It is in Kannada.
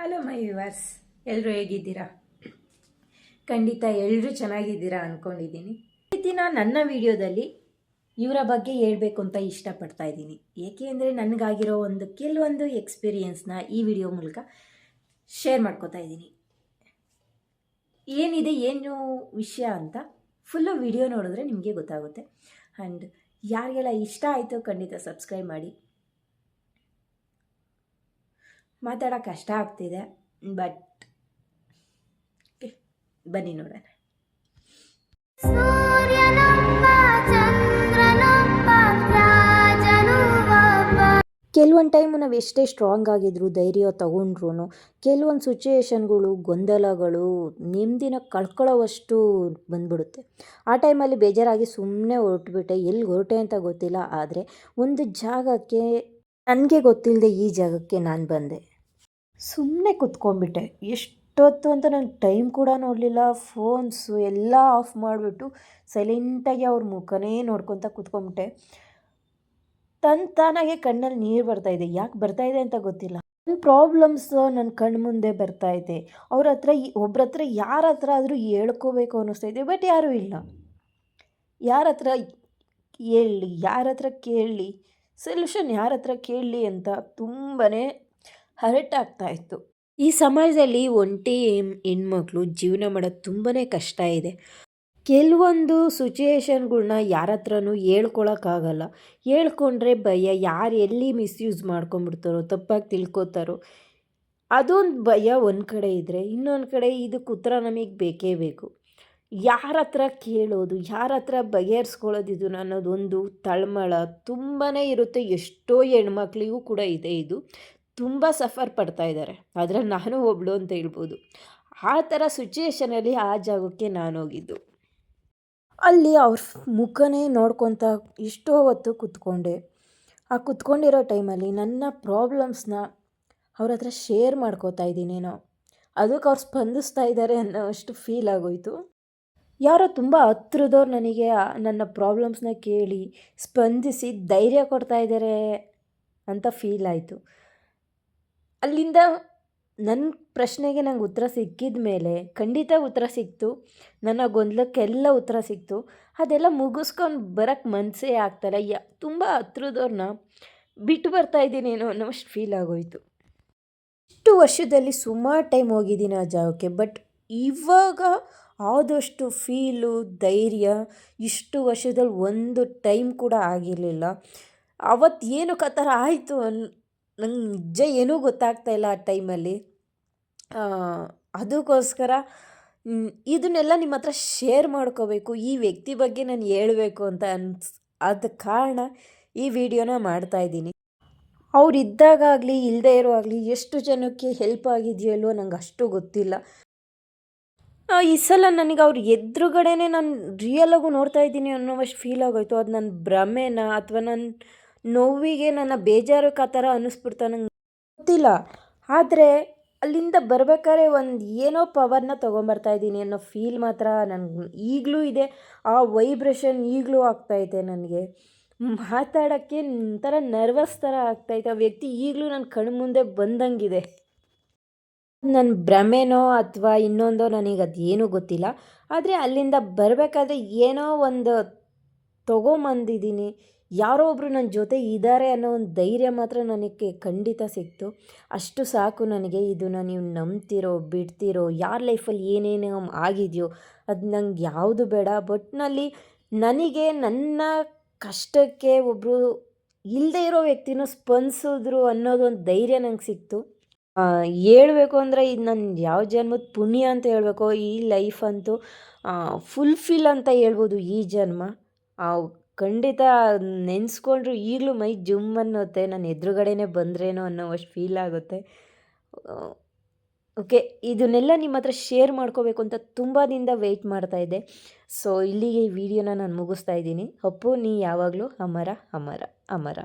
ಹಲೋ ಮೈ ವಿವರ್ಸ್ ಎಲ್ಲರೂ ಹೇಗಿದ್ದೀರಾ? ಖಂಡಿತ ಎಲ್ಲರೂ ಚೆನ್ನಾಗಿದ್ದೀರಾ ಅಂದ್ಕೊಂಡಿದ್ದೀನಿ ಈ ದಿನ ನನ್ನ ವಿಡಿಯೋದಲ್ಲಿ ಇವರ ಬಗ್ಗೆ ಹೇಳಬೇಕು ಅಂತ ಇಷ್ಟಪಡ್ತಾ ಇದ್ದೀನಿ. ಏಕೆ ಅಂದರೆ ನನಗಾಗಿರೋ ಒಂದು ಕೆಲವೊಂದು ಎಕ್ಸ್ಪೀರಿಯೆನ್ಸ್ನ ಈ ವಿಡಿಯೋ ಮೂಲಕ ಶೇರ್ ಮಾಡ್ಕೋತಾ ಇದ್ದೀನಿ. ಏನಿದೆ, ಏನು ವಿಷಯ ಅಂತ ಫುಲ್ಲು ವಿಡಿಯೋ ನೋಡಿದ್ರೆ ನಿಮಗೆ ಗೊತ್ತಾಗುತ್ತೆ. ಆ್ಯಂಡ್ ಯಾರಿಗೆಲ್ಲ ಇಷ್ಟ ಆಯಿತು ಖಂಡಿತ ಸಬ್ಸ್ಕ್ರೈಬ್ ಮಾಡಿ. ಮಾತಾಡೋಕೆ ಕಷ್ಟ ಆಗ್ತಿದೆ. ಬಟ್ ಬನ್ನಿ ನೋಡೋಣ. ಕೆಲವೊಂದು ಟೈಮು ನಾವು ಎಷ್ಟೇ ಸ್ಟ್ರಾಂಗ್ ಆಗಿದ್ರು ಧೈರ್ಯ ತಗೊಂಡ್ರು ಕೆಲವೊಂದು ಸಿಚುಯೇಷನ್ಗಳು ಗೊಂದಲಗಳು ನೆಮ್ಮದಿನ ಕಳ್ಕೊಳ್ಳೋವಷ್ಟು ಬಂದ್ಬಿಡುತ್ತೆ. ಆ ಟೈಮಲ್ಲಿ ಬೇಜಾರಾಗಿ ಸುಮ್ಮನೆ ಹೊರಟ್ಬಿಟ್ಟೆ. ಎಲ್ಲಿ ಹೊರಟೆ ಅಂತ ಗೊತ್ತಿಲ್ಲ ಆದರೆ ಒಂದು ಜಾಗಕ್ಕೆ ನನಗೆ ಗೊತ್ತಿಲ್ಲದೆ ಈ ಜಾಗಕ್ಕೆ ನಾನು ಬಂದೆ. ಸುಮ್ಮನೆ ಕುತ್ಕೊಂಡ್ಬಿಟ್ಟೆ. ಎಷ್ಟೊತ್ತು ಅಂತ ನಾನು ಟೈಮ್ ಕೂಡ ನೋಡಲಿಲ್ಲ. ಫೋನ್ಸು ಎಲ್ಲ ಆಫ್ ಮಾಡಿಬಿಟ್ಟು ಸೈಲೆಂಟಾಗಿ ಅವ್ರ ಮುಖನೇ ನೋಡ್ಕೊತ ಕುತ್ಕೊಂಡ್ಬಿಟ್ಟೆ. ತನ್ನ ತಾನಾಗೆ ಕಣ್ಣಲ್ಲಿ ನೀರು ಬರ್ತಾ ಇದೆ. ಯಾಕೆ ಬರ್ತಾ ಇದೆ ಅಂತ ಗೊತ್ತಿಲ್ಲ. ನನ್ನ ಪ್ರಾಬ್ಲಮ್ಸ್ ನನ್ನ ಕಣ್ಣು ಮುಂದೆ ಬರ್ತಾ ಇದೆ. ಅವ್ರ ಹತ್ರ ಒಬ್ರ ಹತ್ರ ಯಾರ ಹತ್ರ ಆದರೂ ಹೇಳ್ಕೋಬೇಕು ಅನ್ನಿಸ್ತಾ ಇದೆ. ಬಟ್ ಯಾರೂ ಇಲ್ಲ. ಯಾರ ಹತ್ರ ಹೇಳಿ ಯಾರ ಹತ್ರ ಕೇಳಲಿ, ಸೊಲ್ಯೂಷನ್ ಯಾರ ಹತ್ರ ಕೇಳಲಿ ಅಂತ ತುಂಬಾ ಹರ್ಟ್ ಆಗ್ತಾ ಇತ್ತು. ಈ ಸಮಾಜದಲ್ಲಿ ಒಂಟಿ ಹೆಣ್- ಹೆಣ್ಮಕ್ಳು ಜೀವನ ಮಾಡೋದು ತುಂಬಾ ಕಷ್ಟ ಇದೆ. ಕೆಲವೊಂದು ಸಿಚುಯೇಷನ್ಗಳ್ನ ಯಾರ ಹತ್ರನೂ ಹೇಳ್ಕೊಳಕ್ಕಾಗಲ್ಲ. ಹೇಳ್ಕೊಂಡ್ರೆ ಭಯ, ಯಾರು ಎಲ್ಲಿ ಮಿಸ್ಯೂಸ್ ಮಾಡ್ಕೊಂಬಿಡ್ತಾರೋ, ತಪ್ಪಾಗಿ ತಿಳ್ಕೊತಾರೋ, ಅದೊಂದು ಭಯ ಒಂದು ಕಡೆ ಇದ್ದರೆ ಇನ್ನೊಂದು ಕಡೆ ಇದಕ್ಕೆ ಉತ್ತರ ನಮಗೆ ಬೇಕೇ ಬೇಕು. ಯಾರ ಹತ್ರ ಕೇಳೋದು ಯಾರ ಹತ್ರ ಬಗೆಹರಿಸ್ಕೊಳ್ಳೋದು ಇದು ಅನ್ನೋದೊಂದು ತಳಮಳ ತುಂಬಾ ಇರುತ್ತೆ. ಎಷ್ಟೋ ಹೆಣ್ಮಕ್ಳಿಗೂ ಕೂಡ ಇದೆ ಇದು. ತುಂಬ ಸಫರ್ ಪಡ್ತಾ ಇದ್ದಾರೆ. ಆದರೆ ನಾನು ಒಬ್ಳು ಅಂತ ಹೇಳ್ಬೋದು. ಆ ಥರ ಸಿಚುಯೇಷನಲ್ಲಿ ಆ ಜಾಗಕ್ಕೆ ನಾನು ಹೋಗಿದ್ದು. ಅಲ್ಲಿ ಅವ್ರ ಮುಖನೇ ನೋಡ್ಕೊತ ಎಷ್ಟೋ ಹೊತ್ತು ಕೂತ್ಕೊಂಡೆ. ಆ ಕುತ್ಕೊಂಡಿರೋ ಟೈಮಲ್ಲಿ ನನ್ನ ಪ್ರಾಬ್ಲಮ್ಸ್ನ ಅವ್ರ ಹತ್ರ ಶೇರ್ ಮಾಡ್ಕೋತಾ ಇದ್ದೀನೇನೋ ಅದಕ್ಕೆ ಅವ್ರು ಸ್ಪಂದಿಸ್ತಾ ಇದ್ದಾರೆ ಅನ್ನೋ ಅಷ್ಟು ಫೀಲ್ ಆಗೋಯ್ತು. ಯಾರೋ ತುಂಬ ಹತ್ರದವ್ರು ನನಗೆ ನನ್ನ ಪ್ರಾಬ್ಲಮ್ಸ್ನ ಕೇಳಿ ಸ್ಪಂದಿಸಿ ಧೈರ್ಯ ಕೊಡ್ತಾ ಇದ್ದಾರೆ ಅಂತ ಫೀಲ್ ಆಯಿತು. ಅಲ್ಲಿಂದ ನನ್ನ ಪ್ರಶ್ನೆಗೆ ನಂಗೆ ಉತ್ತರ ಸಿಕ್ಕಿದ ಮೇಲೆ ಖಂಡಿತ ಉತ್ತರ ಸಿಕ್ತು. ನನ್ನ ಗೊಂದಲಕ್ಕೆಲ್ಲ ಉತ್ತರ ಸಿಕ್ತು. ಅದೆಲ್ಲ ಮುಗಿಸ್ಕೊಂಡು ಬರೋಕ್ಕೆ ಮನಸ್ಸೇ ಆಗ್ತಾಯಿಲ್ಲ ಯಾ, ತುಂಬ ಹತ್ರದವ್ರನ್ನ ಬಿಟ್ಟು ಬರ್ತಾ ಇದ್ದೀನೇನೋ ಅನ್ನೋಷ್ಟು ಫೀಲ್ ಆಗೋಯ್ತು. ಇಷ್ಟು ವರ್ಷದಲ್ಲಿ ಸುಮಾರು ಟೈಮ್ ಹೋಗಿದ್ದೀನಿ ಆ ಜಾಗಕ್ಕೆ, ಬಟ್ ಇವಾಗ ಆದಷ್ಟು ಫೀಲು ಧೈರ್ಯ ಇಷ್ಟು ವರ್ಷದಲ್ಲಿ ಒಂದು ಟೈಮ್ ಕೂಡ ಆಗಿರಲಿಲ್ಲ. ಅವತ್ತು ಏನಕ್ಕೆ ಆ ಥರ ಆಯಿತು ಅನ್ ನಂಗೆ ನಿಜ ಏನೂ ಗೊತ್ತಾಗ್ತಾ ಇಲ್ಲ ಆ ಟೈಮಲ್ಲಿ. ಅದಕ್ಕೋಸ್ಕರ ಇದನ್ನೆಲ್ಲ ನಿಮ್ಮ ಹತ್ರ ಶೇರ್ ಮಾಡ್ಕೋಬೇಕು, ಈ ವ್ಯಕ್ತಿ ಬಗ್ಗೆ ನಾನು ಹೇಳಬೇಕು ಅಂತ ಅನ್ಸ್, ಆದ ಕಾರಣ ಈ ವಿಡಿಯೋನ ಮಾಡ್ತಾಯಿದ್ದೀನಿ ಅವ್ರು ಇದ್ದಾಗಲಿ ಇಲ್ಲದೇ ಇರುವಾಗಲಿ ಎಷ್ಟು ಜನಕ್ಕೆ ಹೆಲ್ಪ್ ಆಗಿದೆಯೋ ಅಲ್ವೋ ನಂಗೆ ಅಷ್ಟು ಗೊತ್ತಿಲ್ಲ. ಈ ಸಲ ನನಗೆ ಅವ್ರ ಎದುರುಗಡೆನೇ ನಾನು ರಿಯಲಾಗೂ ನೋಡ್ತಾ ಇದ್ದೀನಿ ಅನ್ನೋವಷ್ಟು ಫೀಲ್ ಆಗೋಯ್ತು. ಅದು ನನ್ನ ಭ್ರಮೆನ ಅಥವಾ ನನ್ನ ನೋವಿಗೆ ನನ್ನ ಬೇಜಾರು ಆ ಥರ ಅನ್ನಿಸ್ಬಿಡ್ತಾ ನಂಗೆ ಗೊತ್ತಿಲ್ಲ. ಆದರೆ ಅಲ್ಲಿಂದ ಬರ್ಬೇಕಾದ್ರೆ ಒಂದು ಏನೋ ಪವರ್ನ ತೊಗೊಂಬರ್ತಾ ಇದ್ದೀನಿ ಅನ್ನೋ ಫೀಲ್ ಮಾತ್ರ ನನಗೆ ಈಗಲೂ ಇದೆ. ಆ ವೈಬ್ರೇಷನ್ ಈಗಲೂ ಆಗ್ತಾಯಿದೆ ನನಗೆ. ಮಾತಾಡೋಕ್ಕೆ ಒಂಥರ ನರ್ವಸ್ ಥರ ಆಗ್ತಾಯಿತ್ತು ಆ ವ್ಯಕ್ತಿ ಈಗಲೂ ನನ್ನ ಕಣ್ಣು ಮುಂದೆ ಬಂದಂಗಿದೆ. ನನ್ನ ಭ್ರಮೆನೋ ಅಥವಾ ಇನ್ನೊಂದೋ ನನಗೆ ಅದೇನೂ ಗೊತ್ತಿಲ್ಲ. ಆದರೆ ಅಲ್ಲಿಂದ ಬರಬೇಕಾದ್ರೆ ಏನೋ ಒಂದು ತೊಗೊಂಬಂದಿದ್ದೀನಿ. ಯಾರೋ ಒಬ್ಬರು ನನ್ನ ಜೊತೆ ಇದ್ದಾರೆ ಅನ್ನೋ ಒಂದು ಧೈರ್ಯ ಮಾತ್ರ ನನಗೆ ಖಂಡಿತ ಸಿಕ್ತು. ಅಷ್ಟು ಸಾಕು ನನಗೆ ಇದನ್ನು ನೀವು ನಂಬ್ತಿರೋ, ಬಿಡ್ತಿರೋ, ಯಾರ ಲೈಫಲ್ಲಿ ಏನೇನು ಆಗಿದೆಯೋ ಅದು ನಂಗೆ ಯಾವುದು ಬೇಡ. ಬಟ್ನಲ್ಲಿ ನನಗೆ ನನ್ನ ಕಷ್ಟಕ್ಕೆ ಒಬ್ಬರು ಇಲ್ಲದೇ ಇರೋ ವ್ಯಕ್ತಿನೂ ಸ್ಪಂದಿಸಿದ್ರು ಅನ್ನೋದೊಂದು ಧೈರ್ಯ ನಂಗೆ ಸಿಕ್ತು. ಹೇಳಬೇಕು ಅಂದರೆ ಇದು ನನ್ನ ಯಾವ ಜನ್ಮದ ಪುಣ್ಯ ಅಂತ ಹೇಳಬೇಕು, ಈ ಲೈಫ್ ಅಂತೂ ಫುಲ್ಫಿಲ್ ಅಂತ ಹೇಳ್ಬೋದು ಈ ಜನ್ಮ. ಖಂಡಿತ ನೆನೆಸ್ಕೊಂಡ್ರು ಈಗಲೂ ಮೈ ಜುಮ್ ಅನ್ನುತ್ತೆ, ನಾನು ಎದುರುಗಡೆನೇ ಬಂದ್ರೇನೋ ಅನ್ನೋ ಅಷ್ಟು ಫೀಲ್ ಆಗುತ್ತೆ. ಓಕೆ, ಇದನ್ನೆಲ್ಲ ನಿಮ್ಮ ಹತ್ರ ಶೇರ್ ಮಾಡ್ಕೋಬೇಕು ಅಂತ ತುಂಬ ದಿನದ ವೆಯ್ಟ್ ಮಾಡ್ತಾ ಇದ್ದೆ. ಸೊ ಇಲ್ಲಿಗೆ ಈ ವಿಡಿಯೋನ ನಾನು ಮುಗಿಸ್ತಾ ಇದ್ದೀನಿ. ಅಪ್ಪು, ನೀ ಯಾವಾಗಲೂ ಅಮರ ಅಮರ ಅಮರ.